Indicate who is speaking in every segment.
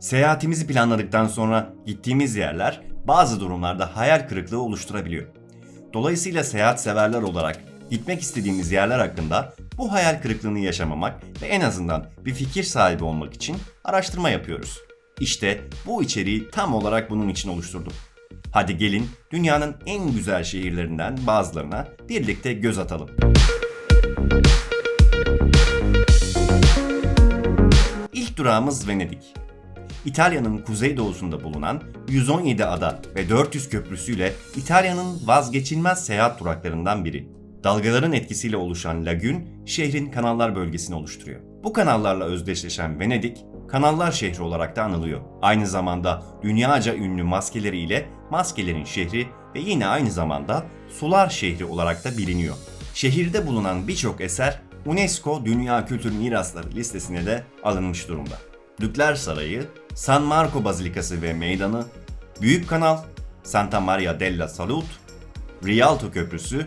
Speaker 1: Seyahatimizi planladıktan sonra gittiğimiz yerler bazı durumlarda hayal kırıklığı oluşturabiliyor. Dolayısıyla seyahat severler olarak gitmek istediğimiz yerler hakkında bu hayal kırıklığını yaşamamak ve en azından bir fikir sahibi olmak için araştırma yapıyoruz. İşte bu içeriği tam olarak bunun için oluşturdum. Hadi gelin dünyanın en güzel şehirlerinden bazılarına birlikte göz atalım. İlk durağımız Venedik. İtalya'nın kuzeydoğusunda bulunan 117 ada ve 400 köprüsüyle İtalya'nın vazgeçilmez seyahat duraklarından biri. Dalgaların etkisiyle oluşan lagün şehrin kanallar bölgesini oluşturuyor. Bu kanallarla özdeşleşen Venedik, kanallar şehri olarak da anılıyor. Aynı zamanda dünyaca ünlü maskeleriyle maskelerin şehri ve yine aynı zamanda sular şehri olarak da biliniyor. Şehirde bulunan birçok eser UNESCO Dünya Kültür Mirasları listesine de alınmış durumda. Dükler Sarayı, San Marco Bazilikası ve Meydanı, Büyük Kanal, Santa Maria della Salute, Rialto Köprüsü,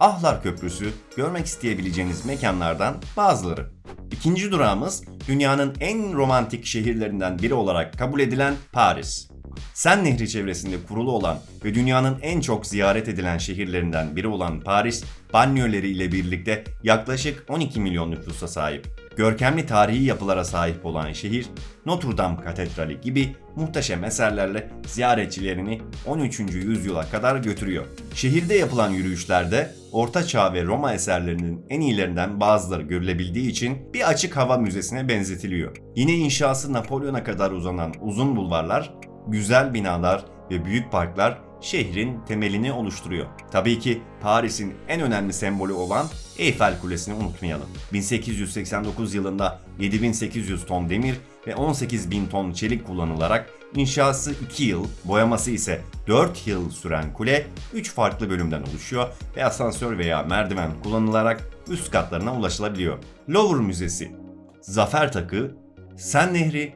Speaker 1: Ahlar Köprüsü görmek isteyebileceğiniz mekanlardan bazıları. İkinci durağımız dünyanın en romantik şehirlerinden biri olarak kabul edilen Paris. Sen Nehri çevresinde kurulu olan ve dünyanın en çok ziyaret edilen şehirlerinden biri olan Paris, banyoları ile birlikte yaklaşık 12 milyon nüfusa sahip. Görkemli tarihi yapılara sahip olan şehir, Notre Dame Katedrali gibi muhteşem eserlerle ziyaretçilerini 13. yüzyıla kadar götürüyor. Şehirde yapılan yürüyüşlerde Orta Çağ ve Roma eserlerinin en iyilerinden bazıları görülebildiği için bir açık hava müzesine benzetiliyor. Yine inşası Napolyon'a kadar uzanan uzun bulvarlar, güzel binalar ve büyük parklar şehrin temelini oluşturuyor. Tabii ki Paris'in en önemli sembolü olan Eyfel Kulesi'ni unutmayalım. 1889 yılında 7800 ton demir ve 18.000 ton çelik kullanılarak inşası 2 yıl, boyaması ise 4 yıl süren kule 3 farklı bölümden oluşuyor ve asansör veya merdiven kullanılarak üst katlarına ulaşılabiliyor. Louvre Müzesi, Zafer Takı, Sen Nehri,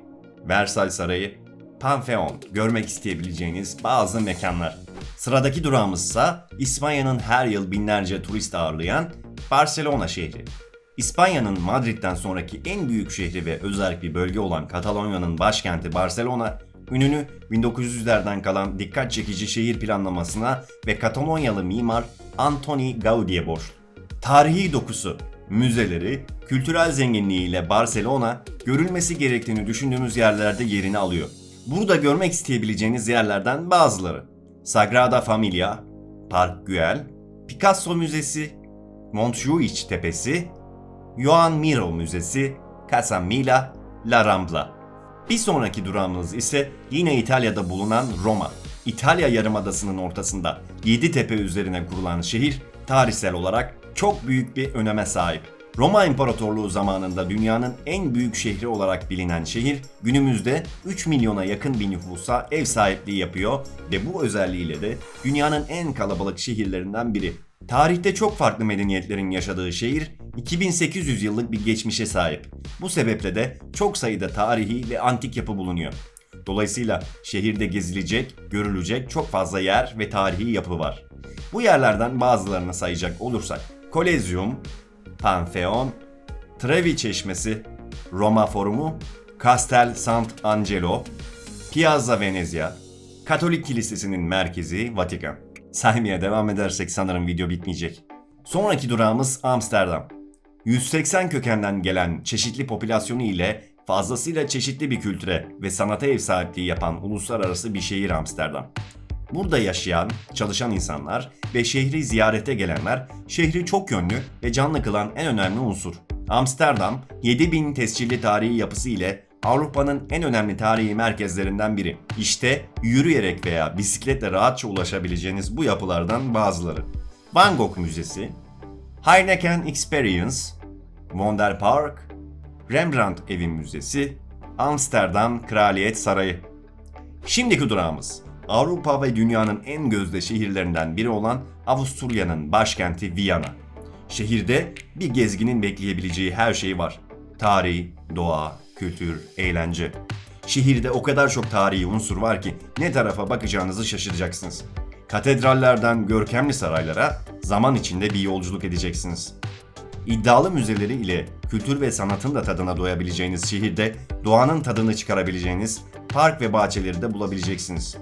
Speaker 1: Versailles Sarayı, Pantheon görmek isteyebileceğiniz bazı mekanlar. Sıradaki durağımızsa İspanya'nın her yıl binlerce turist ağırlayan Barcelona şehri. İspanya'nın Madrid'den sonraki en büyük şehri ve özel bir bölge olan Katalonya'nın başkenti Barcelona, ününü 1900'lerden kalan dikkat çekici şehir planlamasına ve Katalonyalı mimar Antoni Gaudi'ye borçlu. Tarihi dokusu, müzeleri, kültürel zenginliğiyle Barcelona görülmesi gerektiğini düşündüğümüz yerlerde yerini alıyor. Burada görmek isteyebileceğiniz yerlerden bazıları. Sagrada Familia, Park Güell, Picasso Müzesi, Montjuic Tepesi, Joan Miro Müzesi, Casa Mila, La Rambla. Bir sonraki durağımız ise yine İtalya'da bulunan Roma. İtalya Yarımadası'nın ortasında 7 tepe üzerine kurulan şehir tarihsel olarak çok büyük bir öneme sahip. Roma İmparatorluğu zamanında dünyanın en büyük şehri olarak bilinen şehir günümüzde 3 milyona yakın bir nüfusa ev sahipliği yapıyor ve bu özelliğiyle de dünyanın en kalabalık şehirlerinden biri. Tarihte çok farklı medeniyetlerin yaşadığı şehir 2800 yıllık bir geçmişe sahip. Bu sebeple de çok sayıda tarihi ve antik yapı bulunuyor. Dolayısıyla şehirde gezilecek, görülecek çok fazla yer ve tarihi yapı var. Bu yerlerden bazılarını sayacak olursak Kolezyum, Pantheon, Trevi Çeşmesi, Roma Forumu, Castel Sant'Angelo, Piazza Venezia, Katolik Kilisesi'nin merkezi Vatikan. Saymaya devam edersek sanırım video bitmeyecek. Sonraki durağımız Amsterdam. 180 kökenden gelen çeşitli popülasyonu ile fazlasıyla çeşitli bir kültüre ve sanata ev sahipliği yapan uluslararası bir şehir Amsterdam. Burada yaşayan, çalışan insanlar ve şehri ziyarete gelenler şehri çok yönlü ve canlı kılan en önemli unsur. Amsterdam, 7000 tescilli tarihi yapısı ile Avrupa'nın en önemli tarihi merkezlerinden biri. İşte yürüyerek veya bisikletle rahatça ulaşabileceğiniz bu yapılardan bazıları. Van Gogh Müzesi, Heineken Experience, Wonder Park, Rembrandt Evi Müzesi, Amsterdam Kraliyet Sarayı. Şimdiki durağımız Avrupa ve dünyanın en gözde şehirlerinden biri olan Avusturya'nın başkenti Viyana. Şehirde bir gezginin bekleyebileceği her şey var. Tarih, doğa, kültür, eğlence. Şehirde o kadar çok tarihi unsur var ki ne tarafa bakacağınızı şaşıracaksınız. Katedrallerden görkemli saraylara zaman içinde bir yolculuk edeceksiniz. İddialı müzeleri ile kültür ve sanatın da tadına doyabileceğiniz şehirde doğanın tadını çıkarabileceğiniz park ve bahçeleri de bulabileceksiniz.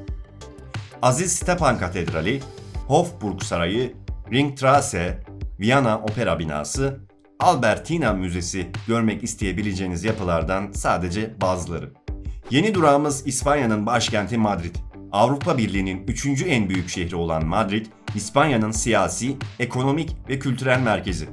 Speaker 1: Aziz Stepan Katedrali, Hofburg Sarayı, Ringstrasse, Viyana Opera Binası, Albertina Müzesi görmek isteyebileceğiniz yapılardan sadece bazıları. Yeni durağımız İspanya'nın başkenti Madrid. Avrupa Birliği'nin üçüncü en büyük şehri olan Madrid, İspanya'nın siyasi, ekonomik ve kültürel merkezi.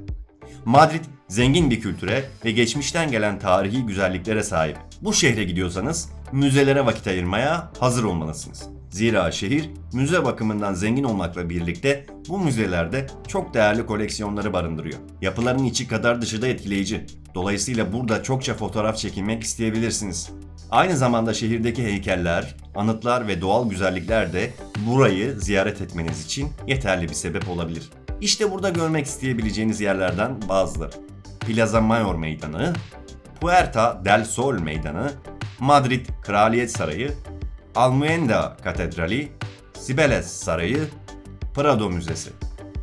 Speaker 1: Madrid zengin bir kültüre ve geçmişten gelen tarihi güzelliklere sahip. Bu şehre gidiyorsanız müzelere vakit ayırmaya hazır olmalısınız. Zira şehir müze bakımından zengin olmakla birlikte bu müzelerde çok değerli koleksiyonları barındırıyor. Yapıların içi kadar dışı da etkileyici. Dolayısıyla burada çokça fotoğraf çekinmek isteyebilirsiniz. Aynı zamanda şehirdeki heykeller, anıtlar ve doğal güzellikler de burayı ziyaret etmeniz için yeterli bir sebep olabilir. İşte burada görmek isteyebileceğiniz yerlerden bazıları. Plaza Mayor Meydanı, Puerta del Sol Meydanı, Madrid Kraliyet Sarayı, Almuenda Katedrali, Sibeles Sarayı, Prado Müzesi.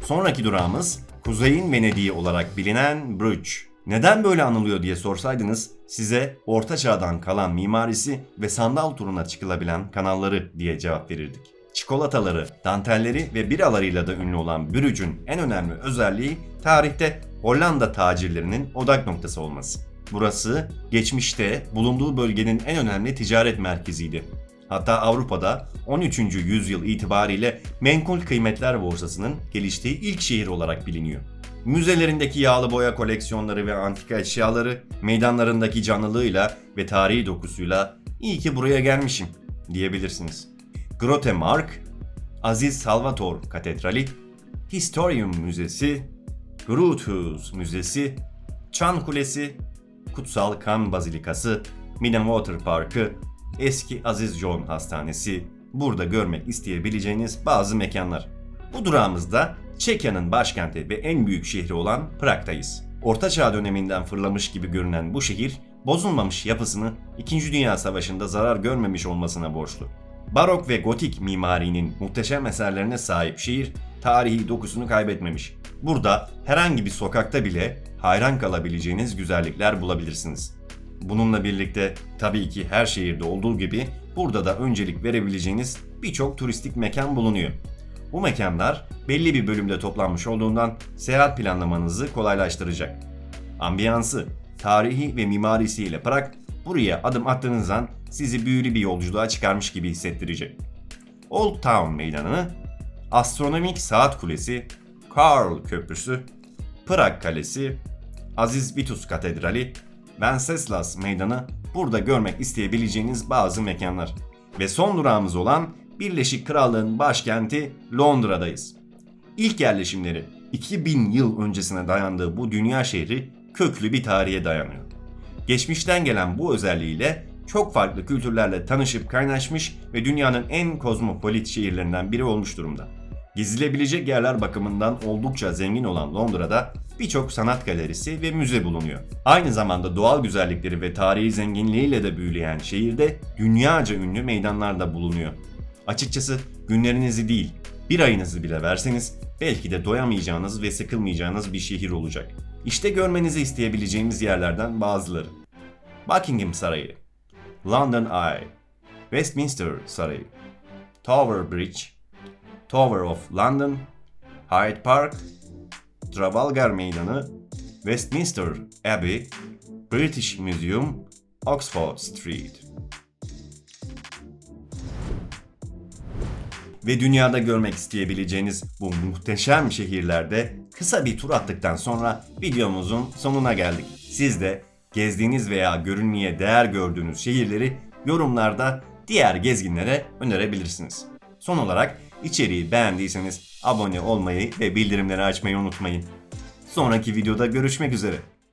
Speaker 1: Sonraki durağımız Kuzey'in Venedik'i olarak bilinen Bruges. Neden böyle anılıyor diye sorsaydınız size Orta Çağ'dan kalan mimarisi ve sandal turuna çıkılabilen kanalları diye cevap verirdik. Çikolataları, dantelleri ve biralarıyla da ünlü olan Bruges'ün en önemli özelliği tarihte Hollanda tacirlerinin odak noktası olması. Burası geçmişte bulunduğu bölgenin en önemli ticaret merkeziydi. Hatta Avrupa'da 13. yüzyıl itibariyle menkul kıymetler borsasının geliştiği ilk şehir olarak biliniyor. Müzelerindeki yağlı boya koleksiyonları ve antika eşyaları, meydanlarındaki canlılığıyla ve tarihi dokusuyla iyi ki buraya gelmişim diyebilirsiniz. Grote Mark, Aziz Salvator Katedrali, Historium Müzesi, Brutus Müzesi, Çan Kulesi, Kutsal Kan Bazilikası, Milan Water Parkı, eski Aziz John Hastanesi, burada görmek isteyebileceğiniz bazı mekanlar. Bu durağımızda Çekya'nın başkenti ve en büyük şehri olan Prag'dayız. Orta Çağ döneminden fırlamış gibi görünen bu şehir, bozulmamış yapısını 2. Dünya Savaşı'nda zarar görmemiş olmasına borçlu. Barok ve gotik mimarinin muhteşem eserlerine sahip şehir, tarihi dokusunu kaybetmemiş. Burada herhangi bir sokakta bile hayran kalabileceğiniz güzellikler bulabilirsiniz. Bununla birlikte tabii ki her şehirde olduğu gibi burada da öncelik verebileceğiniz birçok turistik mekan bulunuyor. Bu mekanlar belli bir bölümde toplanmış olduğundan seyahat planlamanızı kolaylaştıracak. Ambiyansı, tarihi ve mimarisiyle Prag buraya adım attığınızdan sizi büyülü bir yolculuğa çıkarmış gibi hissettirecek. Old Town Meydanı, Astronomik Saat Kulesi, Karl Köprüsü, Prag Kalesi, Aziz Vitus Katedrali, Venceslas Meydanı burada görmek isteyebileceğiniz bazı mekanlar. Ve son durağımız olan Birleşik Krallığın başkenti Londra'dayız. İlk yerleşimleri 2000 yıl öncesine dayandığı bu dünya şehri köklü bir tarihe dayanıyor. Geçmişten gelen bu özelliğiyle çok farklı kültürlerle tanışıp kaynaşmış ve dünyanın en kozmopolit şehirlerinden biri olmuş durumda. Gezilebilecek yerler bakımından oldukça zengin olan Londra'da birçok sanat galerisi ve müze bulunuyor. Aynı zamanda doğal güzellikleri ve tarihi zenginliğiyle de büyüleyen şehirde dünyaca ünlü meydanlar da bulunuyor. Açıkçası günlerinizi değil, bir ayınızı bile verseniz belki de doyamayacağınız ve sıkılmayacağınız bir şehir olacak. İşte görmenizi isteyebileceğimiz yerlerden bazıları. Buckingham Sarayı, London Eye, Westminster Sarayı, Tower Bridge, Tower of London, Hyde Park, Trafalgar Meydanı, Westminster Abbey, British Museum, Oxford Street. Ve dünyada görmek isteyebileceğiniz bu muhteşem şehirlerde kısa bir tur attıktan sonra videomuzun sonuna geldik. Siz de gezdiğiniz veya görünmeye değer gördüğünüz şehirleri yorumlarda diğer gezginlere önerebilirsiniz. Son olarak içeriği beğendiyseniz abone olmayı ve bildirimleri açmayı unutmayın. Sonraki videoda görüşmek üzere.